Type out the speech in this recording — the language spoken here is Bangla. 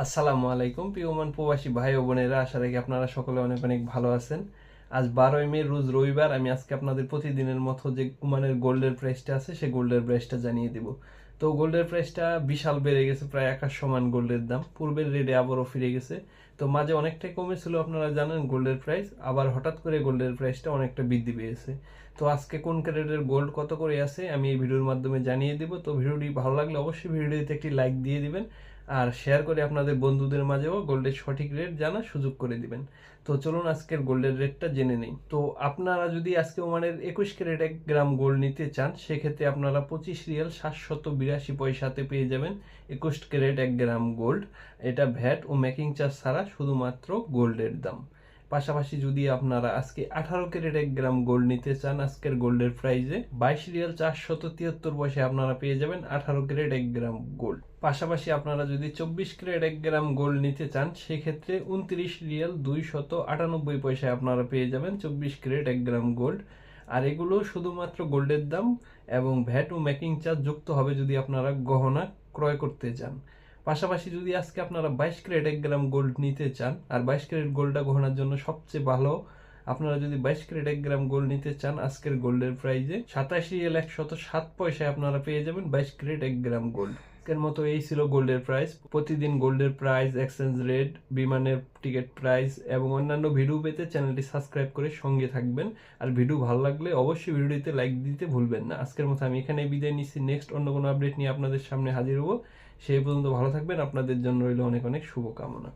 আসসালামু আলাইকুম প্রিয়মান প্রবাসী ভাই ও বোনেরা। আশা রাখি আপনারা সকলে অনেক অনেক ভালো আছেন। আজ বারোই মে, রোজ রবিবার আমি আজকে আপনাদের প্রতিদিনের মতো যে কুমানের গোল্ডের প্রাইসটা আছে সেই গোল্ডের প্রাইসটা জানিয়ে দেব। তো গোল্ডের প্রাইসটা বিশাল বেড়ে গেছে, প্রায় আকাশ সমান গোল্ডের দাম। পূর্বের রেটে আবারও ফিরে গেছে। তো মাঝে অনেকটাই কমেছিল, আপনারা জানেন গোল্ডের প্রাইস। আবার হঠাৎ করে গোল্ডের প্রাইসটা অনেকটা বৃদ্ধি পেয়েছে। তো আজকে কোন ক্যারেটের গোল্ড কত করে আছে, আমি এই ভিডিওর মাধ্যমে জানিয়ে দেব। তো ভিডিওটি ভালো লাগলে অবশ্যই ভিডিওটিতে একটি লাইক দিয়ে দিবেন। আর শেয়ার করে আপনাদের বন্ধুদের মাঝেও গোল্ডের সঠিক রেট জানার সুযোগ করে দিবেন। তো চলুন আজকের গোল্ডের রেটটা জেনে নেই। তো আপনারা যদি আজকে ওমানের একুশ ক্যারেট এক গ্রাম গোল্ড নিতে চান, সেক্ষেত্রে আপনারা পঁচিশ রিয়াল সাতশত বিরাশি পয়সাতে পেয়ে যাবেন একুশ ক্যারেট এক গ্রাম গোল্ড এটা ভ্যাট ও মেকিং চার্জ ছাড়া শুধুমাত্র গোল্ডের দাম। পাশাপাশি যদি আপনারা আজকে আঠারো ক্যারেট এক গ্রাম গোল্ড নিতে চান, আজকের গোল্ডের প্রাইজে বাইশ রিয়াল চারশত তিয়াত্তর পয়সায় আপনারা পেয়ে যাবেন আঠারো ক্যারেট এক গ্রাম গোল্ড পাশাপাশি আপনারা যদি চব্বিশ ক্যারেট এক গ্রাম গোল্ড নিতে চান, সেক্ষেত্রে উনত্রিশ রিয়াল দুই শত আটানব্বই পয়সায় আপনারা পেয়ে যাবেন চব্বিশ ক্যারেট এক গ্রাম গোল্ড আর এগুলো শুধুমাত্র গোল্ডের দাম এবং ভ্যাট ও মেকিং চার্জ যুক্ত হবে যদি আপনারা গহনা ক্রয় করতে চান। পাশাপাশি যদি আজকে আপনারা বাইশ ক্যারেট এক গ্রাম গোল্ড নিতে চান, আর বাইশ ক্যারেট গোল্ডটা গহনার জন্য সবচেয়ে ভালো আপনারা যদি বাইশ ক্যারেট এক গ্রাম গোল্ড নিতে চান, আজকের গোল্ডের প্রাইজে সাতাশি এল একশত সাত পয়সায় আপনারা পেয়ে যাবেন বাইশ ক্যারেট এক গ্রাম গোল্ড আজকের মতো এই ছিল গোল্ডের প্রাইস প্রতিদিন গোল্ডের প্রাইস এক্সচেঞ্জ রেট বিমানের টিকিট প্রাইস এবং অন্যান্য ভিডিও পেতে চ্যানেলটি সাবস্ক্রাইব করে সঙ্গে থাকবেন। আর ভিডিও ভালো লাগলে অবশ্যই ভিডিওটিতে লাইক দিতে ভুলবেন না। আজকের মতো আমি এখানে বিদায় নিচ্ছি। নেক্সট অন্য কোনো আপডেট নিয়ে আপনাদের সামনে হাজির হব। সেই পর্যন্ত ভালো থাকবেন। আপনাদের জন্য রইল অনেক অনেক শুভকামনা।